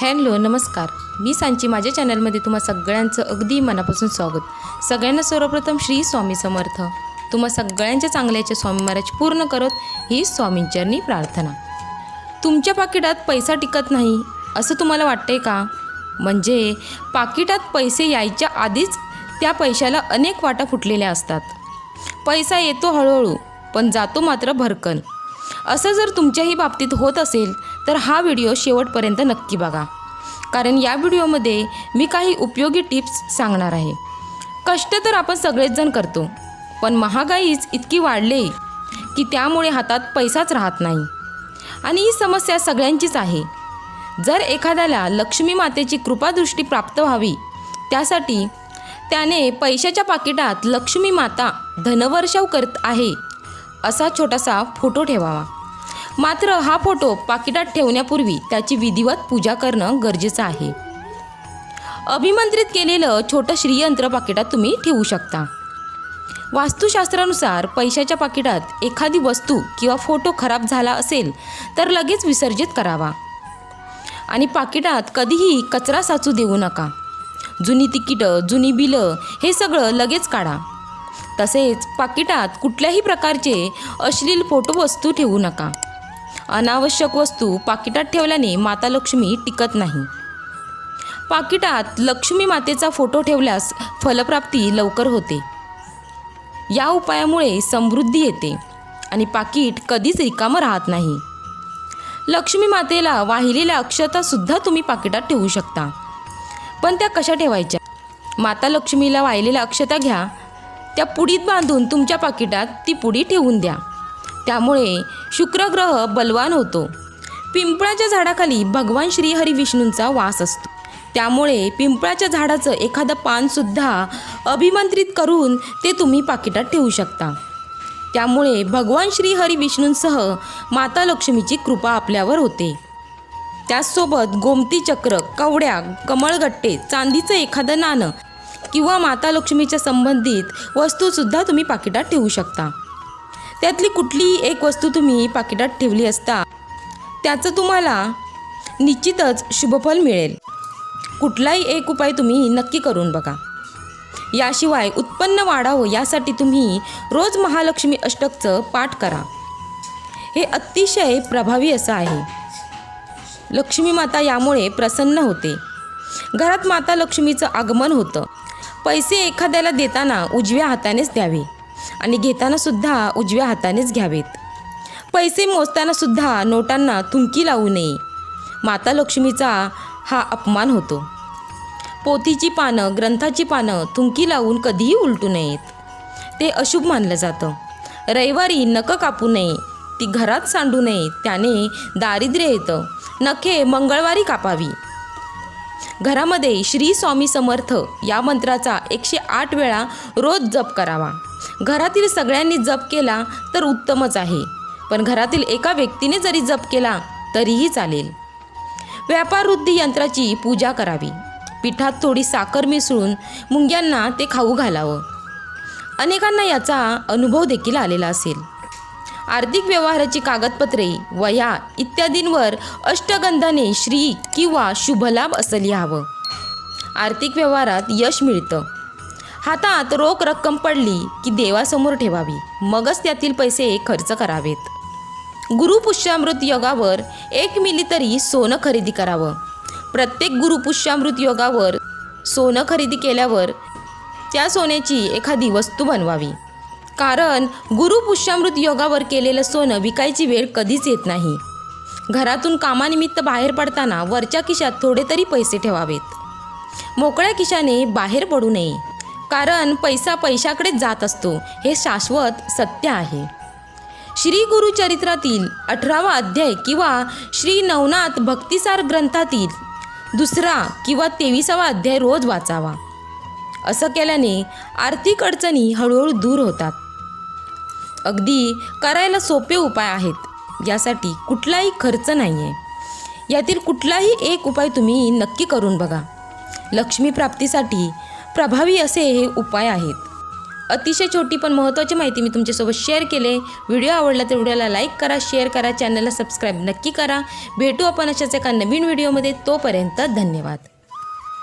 Hello नमस्कार. मी सांची. माझ्या चॅनलमध्ये तुम्हा सगळ्यांचं अगदी मनापासून स्वागत. सगळ्यांना सर्वप्रथम श्री स्वामी समर्थ. तुम्हा सगळ्यांच्या चांगल्याचे स्वामी महाराज पूर्ण करत ही स्वामींचरणी प्रार्थना. तुमच्या पाकिटात पैसा टिकत नाही असं तुम्हाला वाटतंय का? म्हणजे पाकिटात पैसे यायच्या आधीच त्या पैशाला अनेक वाटा फुटलेल्या असतात. पैसा येतो हळूहळू पण जातो मात्र भरकन. असं जर तुमच्याही बाबतीत होत असेल तर हा व्हिडिओ शेवटपर्यंत नक्की बघा. कारण या व्हिडिओमध्ये मी काही उपयोगी टिप्स सांगणार आहे. कष्ट तर आपण सगळेच जण करतो पण महागाईच इतकी वाढले की त्यामुळे हातात पैसाच राहत नाही. आणि ही समस्या सगळ्यांचीच आहे. जर एखाद्याला लक्ष्मी मातेची कृपादृष्टी प्राप्त व्हावी त्यासाठी त्याने पैशाच्या पाकिटात लक्ष्मी माता धनवर्षाव करत आहे असा छोटासा फोटो ठेवावा. मात्र हा फोटो पाकिटात ठेवण्यापूर्वी त्याची विधिवत पूजा करणं गरजेचं आहे. अभिमंत्रित केलेलं छोटं श्रीयंत्र पाकिटात तुम्ही ठेवू शकता. वास्तुशास्त्रानुसार पैशाच्या पाकिटात एखादी वस्तू किंवा फोटो खराब झाला असेल तर लगेच विसर्जित करावा. आणि पाकिटात कधीही कचरा साचू देऊ नका. जुनी तिकीटं जुनी बिलं हे सगळं लगेच काढा. तसेच पाकिटात कुठल्याही प्रकारचे अश्लील फोटो वस्तू ठेवू नका. अनावश्यक वस्तू पाकिटात ठेवल्याने माता लक्ष्मी टिकत नाही. पाकिटात लक्ष्मी मातेचा फोटो ठेवल्यास फलप्राप्ती लवकर होते. या उपायामुळे समृद्धी येते आणि पाकिट कधीच रिकामं राहत नाही. लक्ष्मी मातेला वाहिलेल्या अक्षतासुद्धा तुम्ही पाकिटात ठेवू शकता. पण त्या कशा ठेवायच्या? माता लक्ष्मीला वाहिलेल्या अक्षता घ्या. त्या पुडीत बांधून तुमच्या पाकिटात ती पुडी ठेवून द्या. त्यामुळे शुक्रग्रह बलवान होतो. पिंपळाच्या झाडाखाली भगवान श्रीहरी विष्णूंचा वास असतो. त्यामुळे पिंपळाच्या झाडाचं एखादं पानसुद्धा अभिमंत्रित करून ते तुम्ही पाकिटात ठेवू शकता. त्यामुळे भगवान श्रीहरी विष्णूंसह माता लक्ष्मीची कृपा आपल्यावर होते. त्याचसोबत गोमती चक्र कवड्या कमळगट्टे चांदीचं एखादं नाणं किंवा माता लक्ष्मीच्या संबंधित वस्तूसुद्धा तुम्ही पाकिटात ठेवू शकता. त्यातली कुठलीही एक वस्तू तुम्ही पाकिटात ठेवली असता त्याचं तुम्हाला निश्चितच शुभफल मिळेल. कुठलाही एक उपाय तुम्ही नक्की करून बघा. याशिवाय उत्पन्न वाढावं यासाठी तुम्ही रोज महालक्ष्मी अष्टकचं पाठ करा. हे अतिशय प्रभावी असं आहे. लक्ष्मी माता यामुळे प्रसन्न होते. घरात माता लक्ष्मीचं आगमन होतं. पैसे एखाद्याला देताना उजव्या हातानेच द्यावे. आणि घेतानासुद्धा उजव्या हातानेच घ्यावेत. पैसे मोजतानासुद्धा नोटांना थुंकी लावू नये. माता लक्ष्मीचा हा अपमान होतो. पोथीची पानं ग्रंथाची पानं थुंकी लावून कधीही उलटू नयेत. ते अशुभ मानलं जातं. रविवारी नखं कापू नये ती घरात सांडू नये त्याने दारिद्र्य येतं. नखे मंगळवारी कापावी. घरामध्ये श्री स्वामी समर्थ या मंत्राचा एकशे आठ वेळा रोज जप करावा. घरातील सगळ्यांनी जप केला तर उत्तमच आहे. पण घरातील एका व्यक्तीने जरी जप केला तरीही चालेल. व्यापार वृद्धी यंत्राची पूजा करावी. पिठात थोडी साखर मिसळून मुंग्यांना ते खाऊ घालावं. अनेकांना याचा अनुभव देखील आलेला असेल. आर्थिक व्यवहाराची कागदपत्रे वया इत्यादींवर अष्टगंधाने श्री किंवा शुभलाभ असं लिहावं. आर्थिक व्यवहारात यश मिळतं. हातात रोख रक्कम पडली की देवासमोर ठेवावी. मगच त्यातील पैसे खर्च करावेत. गुरुपुष्यामृत योगावर एक मिली तरी सोनं खरेदी करावं. प्रत्येक गुरुपुष्यामृत योगावर सोनं खरेदी केल्यावर त्या सोन्याची एखादी वस्तू बनवावी. कारण गुरुपुष्यामृत योगावर केलेलं सोनं विकायची वेळ कधीच येत नाही. घरातून कामानिमित्त बाहेर पडताना वरच्या खिशात थोडे तरी पैसे ठेवावेत. मोकळ्या खिशाने बाहेर पडू नये. कारण पैसा पैशाकडेच जात असतो. हे शाश्वत सत्य आहे. श्री गुरुचरित्रातील अठरावा अध्याय किंवा श्री नवनाथ भक्तिसार ग्रंथातील दुसरा किंवा तेविसावा अध्याय रोज वाचावा. असं केल्याने आर्थिक अडचणी हळूहळू दूर होतात. अगदी करायला सोपे उपाय आहेत. यासाठी कुठलाही खर्च नाही आहे यातील कुठलाही एक उपाय तुम्ही नक्की करून बघा. लक्ष्मी प्राप्तीसाठी प्रभावी असे हे उपाय आहेत. अतिशय छोटी पण महत्त्वाची माहिती मी तुमच्यासोबत शेअर केले. व्हिडिओ आवडला तर व्हिडिओला लाईक करा शेअर करा चॅनलला सबस्क्राईब नक्की करा. भेटू आपण अशाच एका नवीन व्हिडिओमध्ये तोपर्यंत धन्यवाद.